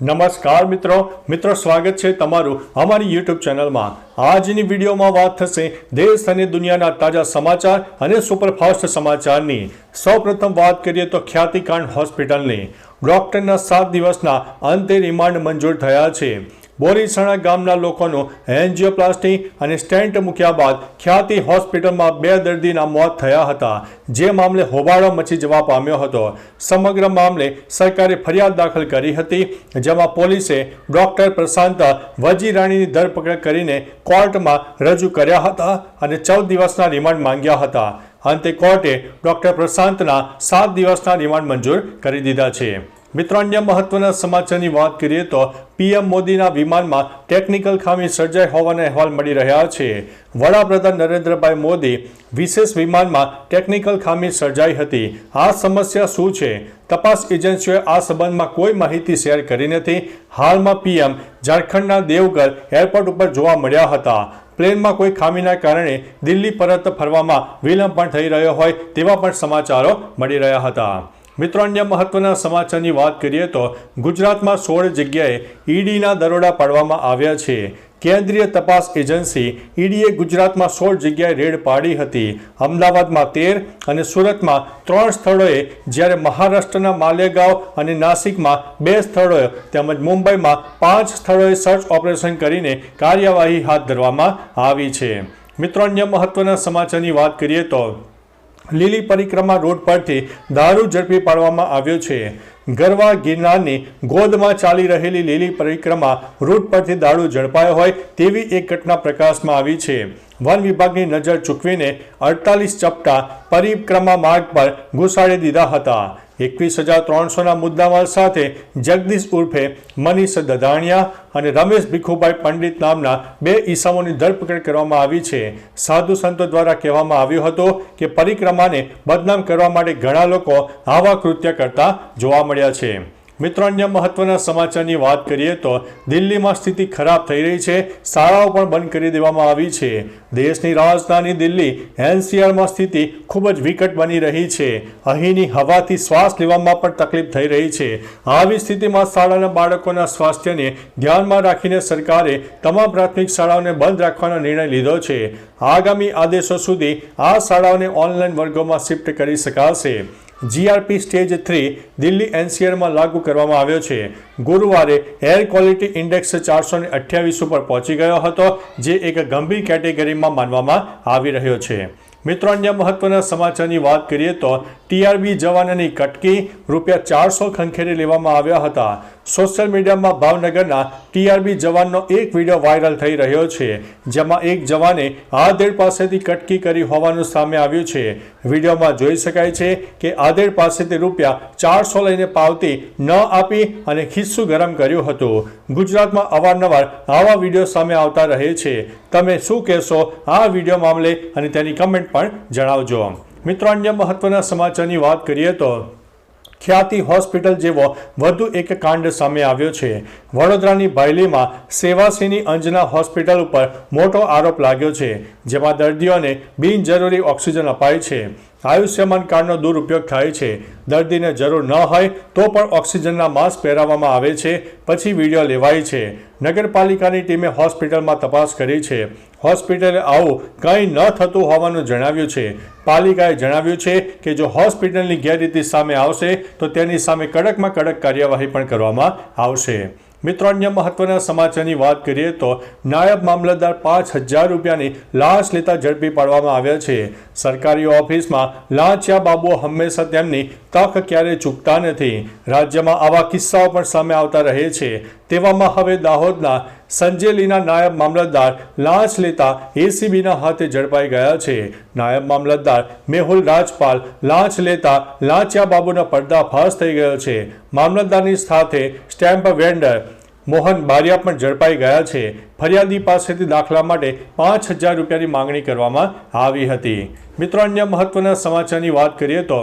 નમસ્કાર મિત્રો. મિત્રો, સ્વાગત છે તમારું અમારી યુટ્યુબ ચેનલમાં. આજની વિડીયોમાં વાત થશે દેશ અને દુનિયાના તાજા સમાચાર અને સુપરફાસ્ટ સમાચારની. સૌપ્રથમ વાત કરીએ તો ખ્યાતિકાંડ હોસ્પિટલની. ડોક્ટરના સાત દિવસના અંતે રિમાન્ડ મંજૂર થયા છે. બોરીસણા ગામના લોકોનું એન્જિયોપ્લાસ્ટી અને સ્ટેન્ટ મૂક્યા બાદ ખ્યાતિ હોસ્પિટલમાં બે દર્દીના મોત થયા હતા. જે મામલે હોબાળો મચી જવા પામ્યો હતો. સમગ્ર મામલે સરકારે ફરિયાદ દાખલ કરી હતી, જેમાં પોલીસે ડોક્ટર પ્રશાંત વજીરાણીની ધરપકડ કરીને કોર્ટમાં રજૂ કર્યા હતા અને ચૌદ દિવસના રિમાન્ડ માંગ્યા હતા. અંતે કોર્ટે ડોક્ટર પ્રશાંતના સાત દિવસના રિમાન્ડ મંજૂર કરી દીધા છે. મિત્રો, અન્ય મહત્વના સમાચારની વાત કરીએ તો પીએમ મોદીના વિમાનમાં ટેકનિકલ ખામી સર્જાઈ હોવાના અહેવાલ મળી રહ્યા છે. વડાપ્રધાન નરેન્દ્રભાઈ મોદી વિશેષ વિમાનમાં ટેકનિકલ ખામી સર્જાઈ હતી. આ સમસ્યા શું છે? તપાસ એજન્સીઓએ આ સંબંધમાં કોઈ માહિતી શેર કરી નથી. હાલમાં પીએમ ઝારખંડના દેવગર એરપોર્ટ ઉપર જોવા મળ્યા હતા. પ્લેનમાં કોઈ ખામીના કારણે દિલ્હી પરત ફરવામાં વિલંબ પણ થઈ રહ્યો હોય તેવા પણ સમાચારો મળી રહ્યા હતા. મિત્રો, અન્ય મહત્વના સમાચારની વાત કરીએ તો ગુજરાતમાં સોળ જગ્યાએ ઈડીના દરોડા પાડવામાં આવ્યા છે. કેન્દ્રીય તપાસ એજન્સી ઈડીએ ગુજરાતમાં સોળ જગ્યાએ રેડ પાડી હતી. અમદાવાદમાં તેર અને સુરતમાં ત્રણ સ્થળોએ, જ્યારે મહારાષ્ટ્રના માલેગાંવ અને નાસિકમાં બે સ્થળોએ તેમજ મુંબઈમાં પાંચ સ્થળોએ સર્ચ ઓપરેશન કરીને કાર્યવાહી હાથ ધરવામાં આવી છે. મિત્રો, અન્ય મહત્વના સમાચારની વાત કરીએ તો લીલી પરિક્રમા રોડ પરથી દારૂ ઝડપી પાડવામાં આવ્યો છે. ગરવા ગિરનારની ગોદમાં ચાલી રહેલી લીલી પરિક્રમા રૂટ પરથી દારૂ ઝડપાયો હોય તેવી એક ઘટના પ્રકાશમાં આવી છે. વન વિભાગની નજર ચૂકવીને અડતાલીસ ચપટા પરિક્રમા માર્ગ પર ઘુસાડી દીધા હતા. એકવીસ હજાર ત્રણસોના મુદ્દામાલ સાથે જગદીશ ઉર્ફે મનીષ દધાણિયા અને રમેશ ભીખુભાઈ પંડિત નામના બે ઈસમોની ધરપકડ કરવામાં આવી છે. સાધુ સંતો દ્વારા કહેવામાં આવ્યું હતું કે પરિક્રમાને બદનામ કરવા માટે ઘણા લોકો આવા કૃત્ય કરતા જોવા મળ્યા છે. મિત્રો, અન્ય મહત્વના સમાચારની વાત કરીએ તો દિલ્હીમાં સ્થિતિ ખરાબ થઈ રહી છે. શાળાઓ પણ બંધ કરી દેવામાં આવી છે. દેશની રાજધાની દિલ્હી એનસીઆરમાં સ્થિતિ ખૂબ જ વિકટ બની રહી છે. અહીંની હવાથી શ્વાસ લેવામાં પણ તકલીફ થઈ રહી છે. આવી સ્થિતિમાં શાળાના બાળકોના સ્વાસ્થ્યને ધ્યાનમાં રાખીને સરકારે તમામ પ્રાથમિક શાળાઓને બંધ રાખવાનો નિર્ણય લીધો છે. આગામી આદેશો સુધી આ શાળાઓને ઓનલાઈન વર્ગોમાં શિફ્ટ કરી શકાશે. જીઆરપી સ્ટેજ થ્રી દિલ્હી એનસીઆરમાં લાગુ કરવામાં આવ્યો છે. ગુરુવારે એર ક્વોલિટી ઇન્ડેક્સ ચારસો અઠ્યાવીસ ઉપર પહોંચી ગયો હતો, જે એક ગંભીર કેટેગરીમાં માનવામાં આવી રહ્યો છે. મિત્રો, અન્ય મહત્વના સમાચારની વાત કરીએ તો ટીઆરબી જવાનની કટકી રૂપિયા ચારસો ખંખેરી લેવામાં આવ્યા હતા. સોશિયલ મીડિયામાં ભાવનગરના ટીઆરબી જવાનનો એક વીડિયો વાયરલ થઈ રહ્યો છે, જેમાં એક જવાને આધેડ પાસેથી કટકી કરી હોવાનું સામે આવ્યું છે. વિડીયોમાં જોઈ શકાય છે કે આધેડ પાસેથી રૂપિયા ચારસો લઈને પાવતી ન આપી અને ખિસ્સું ગરમ કર્યું હતું. ગુજરાતમાં અવારનવાર આવા વીડિયો સામે આવતા રહે છે. તમે શું કહેશો આ વીડિયો મામલે અને તેની કમેન્ટ પણ જણાવજો. મિત્રો, અન્ય મહત્વના સમાચારની વાત કરીએ તો ખ્યાતિ હોસ્પિટલ જેવો વધુ એક કાંડ સામે આવ્યો છે. વડોદરાની ભાયલીમાં સેવાસીની અંજના હોસ્પિટલ ઉપર મોટો આરોપ લાગ્યો છે, જેમાં દર્દીઓને બિનજરૂરી ઓક્સિજન અપાય છે. આયુષ્યમાન કાર્ડનો દુરુપયોગ થાય છે. દર્દીને જરૂર ન હોય તો પણ ઓક્સિજનના માસ્ક પહેરાવવામાં આવે છે. પછી વીડિયો લેવાય છે. નગરપાલિકાની ટીમે હોસ્પિટલમાં તપાસ કરી છે. હોસ્પિટલે આવું કંઈ ન થતું હોવાનું જણાવ્યું છે. પાલિકાએ જણાવ્યું છે કે જો હોસ્પિટલની ગેરરીતિ સામે આવશે, તો તેની સામે કડકમાં કડક કાર્યવાહી પણ કરવામાં આવશે. મિત્રો, અન્ય મહત્વના સમાચારની વાત કરીએ તો નાયબ મામલતદાર પાંચ હજાર રૂપિયાની લાંચ લેતા ઝડપી પાડવામાં આવ્યા છે. સરકારી ઓફિસમાં લાંચિયા બાબુઓ હંમેશા તેમની તક ક્યારેય ચૂકતા નથી. રાજ્યમાં આવા કિસ્સાઓ પણ સામે આવતા રહે છે. તેવામાં હવે દાહોદના સંજેલીના નાયબ મામલતદાર લાંચ લેતા એસીબીના હાથે ઝડપાઈ ગયા છે. નાયબ મામલતદાર મેહુલ રાજપાલ લાંચ લેતા લાંચિયા બાબુના પર્દાફાશ થઈ ગયો છે. મામલતદારની સાથે સ્ટેમ્પ વેન્ડર મોહન બારિયા પણ ઝડપાઈ ગયા છે. ફરિયાદી પાસેથી દાખલા માટે પાંચ હજાર રૂપિયાની માંગણી કરવામાં આવી હતી. મિત્રો, અન્ય મહત્વના સમાચારની વાત કરીએ તો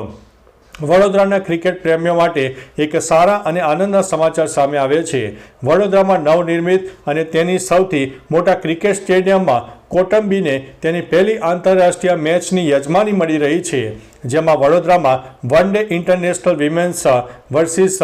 વડોદરાના ક્રિકેટ પ્રેમીઓ માટે એક સારા અને આનંદના સમાચાર સામે આવે છે. વડોદરામાં નવનિર્મિત અને તેની સૌથી મોટા ક્રિકેટ સ્ટેડિયમમાં કોટંબીને તેની પહેલી આંતરરાષ્ટ્રીય મેચની યજમાની મળી રહી છે, જેમાં વડોદરામાં one day international women's versus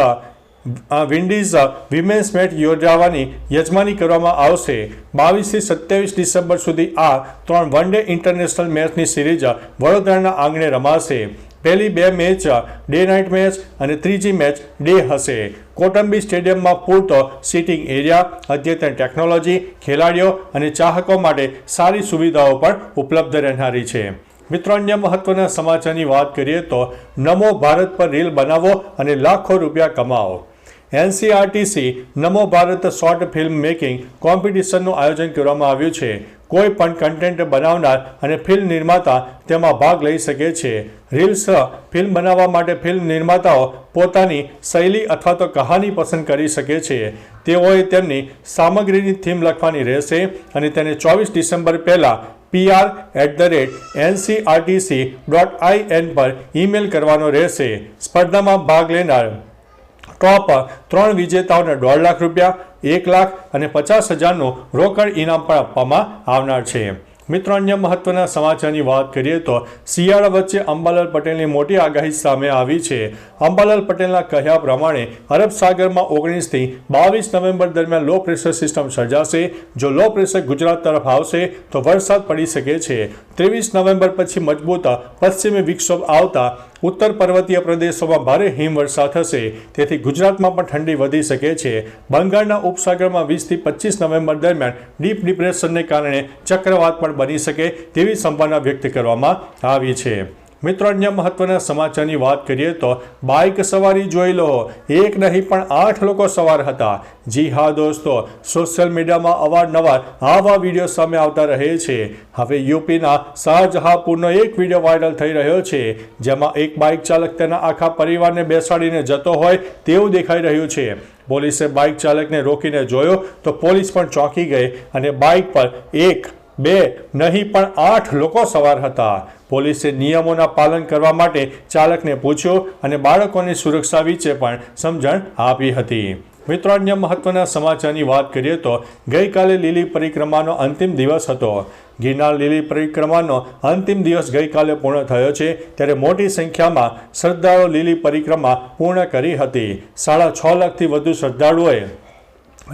Windies women's match યોજાવાની યજમાની કરવામાં આવશે. બાવીસથી સત્યાવીસ ડિસેમ્બર સુધી આ ત્રણ વન ડે ઇન્ટરનેશનલ મેચની સિરીઝ વડોદરાના આંગણે રમાશે. પહેલી બે મેચ, ડે નાઇટ મેચ અને ત્રીજી મેચ ડે હશે. કોટંબી સ્ટેડિયમમાં પૂરતો સિટિંગ એરિયા, અદ્યતન ટેકનોલોજી, ખેલાડીઓ અને ચાહકો માટે સારી સુવિધાઓ પણ ઉપલબ્ધ રહેનારી છે. મિત્રો, અન્ય મહત્વના સમાચારની વાત કરીએ તો નમો ભારત પર રીલ બનાવો અને લાખો રૂપિયા કમાઓ. NCRTC Namo Bharat short film making કોમ્પિટિશનનું આયોજન કરવામાં આવ્યું છે. કોઈ પણ કન્ટેન્ટ બનાવનાર અને ફિલ્મ નિર્માતા તેમાં ભાગ લઈ શકે છે. રીલ્સ, ફિલ્મ બનાવવા માટે ફિલ્મ નિર્માતાઓ પોતાની શૈલી અથવા તો કહાની પસંદ કરી શકે છે. તેઓએ તેમની સામગ્રીની થીમ લખવાની રહેશે અને તેને ચોવીસ ડિસેમ્બર પહેલાં PR at the rate NCRTC dot I N પર ઈમેલ કરવાનો રહેશે. સ્પર્ધામાં ભાગ લેનાર ટોપ ત્રણ વિજેતાઓને દોઢ લાખ રૂપિયા, એક લાખ અને પચાસ હજારનું રોકડ ઇનામ પણ આપવામાં આવનાર છે. મિત્રો, અન્ય મહત્વના સમાચારની વાત કરીએ તો શિયાળા વચ્ચે અંબાલાલ પટેલની મોટી આગાહી સામે આવી છે. અંબાલાલ પટેલના કહ્યા પ્રમાણે, અરબ સાગરમાં ઓગણીસથી બાવીસ નવેમ્બર દરમિયાન લો પ્રેશર સિસ્ટમ સર્જાશે. જો લો પ્રેશર ગુજરાત તરફ આવશે, તો વરસાદ પડી શકે છે. ત્રેવીસ નવેમ્બર પછી મજબૂત પશ્ચિમી વિક્ષોભ આવતા ઉત્તર પર્વતીય પ્રદેશોમાં ભારે હિમવર્ષા થશે. તેથી ગુજરાતમાં પણ ઠંડી વધી શકે છે. બંગાળના ઉપસાગરમાં વીસથી પચીસ નવેમ્બર દરમિયાન ડીપ ડિપ્રેશનને કારણે ચક્રવાત પણ બની શકે તેવી સંભાવના વ્યક્ત કરવામાં આવી છે. મિત્રો, અન્ય મહત્વના સમાચારની વાત કરીએ તો બાઇક સવારી જોઈ લો. એક નહીં, પણ આઠ લોકો સવાર હતા. જી હા, દોસ્તો, સોશિયલ મીડિયામાં અવારનવાર આવા વીડિયો સામે આવતા રહે છે. હવે યુપીના શાહજહાંપુરનો એક વીડિયો વાયરલ થઈ રહ્યો છે, જેમાં એક બાઇક ચાલક તેના આખા પરિવારને બેસાડીને જતો હોય તેવું દેખાઈ રહ્યું છે. પોલીસે બાઇક ચાલકને રોકીને જોયો તો પોલીસ પણ ચોંકી ગઈ અને બાઇક પર એક, બે નહીં, પણ આઠ લોકો સવાર હતા. પોલીસે નિયમોના પાલન કરવા માટે ચાલકને પૂછ્યો અને બાળકોની સુરક્ષા વિશે પણ સમજણ આપી હતી. મિત્રો, અન્ય મહત્વના સમાચારની વાત કરીએ તો ગઈકાલે લીલી પરિક્રમાનો અંતિમ દિવસ હતો. ગિરનાર લીલી પરિક્રમાનો અંતિમ દિવસ ગઈકાલે પૂર્ણ થયો છે ત્યારે મોટી સંખ્યામાં શ્રદ્ધાળુઓ લીલી પરિક્રમા પૂર્ણ કરી હતી. સાડા છ લાખથી વધુ શ્રદ્ધાળુઓએ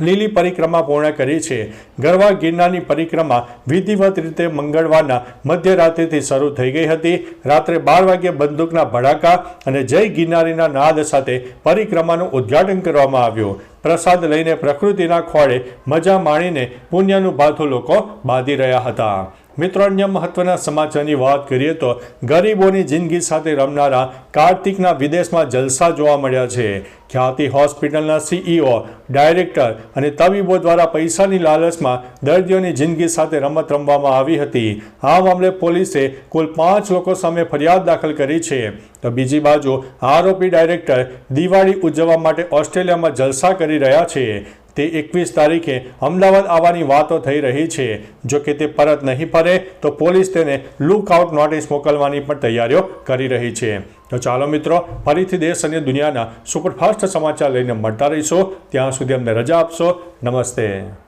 લીલી પરિક્રમા પૂર્ણ કરી છે. ગરવા ગિરનારની પરિક્રમા વિધિવત રીતે મંગળવારના મધ્યરાત્રિથી શરૂ થઈ ગઈ હતી. રાત્રે બાર વાગ્યે બંદૂકના ભડાકા અને જય ગિરનારીના નાદ સાથે પરિક્રમાનું ઉદ્ઘાટન કરવામાં આવ્યું. પ્રસાદ લઈને પ્રકૃતિના ખોળે મજા માણીને પુણ્યનું ભાથું લોકો બાંધી રહ્યા હતા. મિત્રો, અન્ય મહત્વના સમાચારની વાત કરીએ તો ગરીબોની જિંદગી સાથે રમનારા કાર્તિકના વિદેશમાં જલસા જોવા મળ્યા છે. ખ્યાતિ હોસ્પિટલના સીઈઓ, ડાયરેક્ટર અને તબીબો દ્વારા પૈસાની લાલચમાં દર્દીઓની જિંદગી સાથે રમત રમવામાં આવી હતી. આ મામલે પોલીસે કુલ પાંચ લોકો સામે ફરિયાદ દાખલ કરી છે. તો બીજી બાજુ આરોપી ડાયરેક્ટર દિવાળી ઉજવવા માટે ઓસ્ટ્રેલિયામાં જલસા કરી રહ્યા છે. તે એકવીસ તારીખે અમદાવાદ આવવાની વાતો થઈ રહી છે. જો કે તે પરત નહીં ફરે, તો પોલીસ તેને લુકઆઉટ નોટિસ મોકલવાની પણ તૈયારીઓ કરી રહી છે. તો ચાલો મિત્રો, ફરીથી દેશ અને દુનિયાના સુપરફાસ્ટ સમાચાર લઈને મળતા રહીશો. ત્યાં સુધી અમને રજા આપશો. નમસ્તે.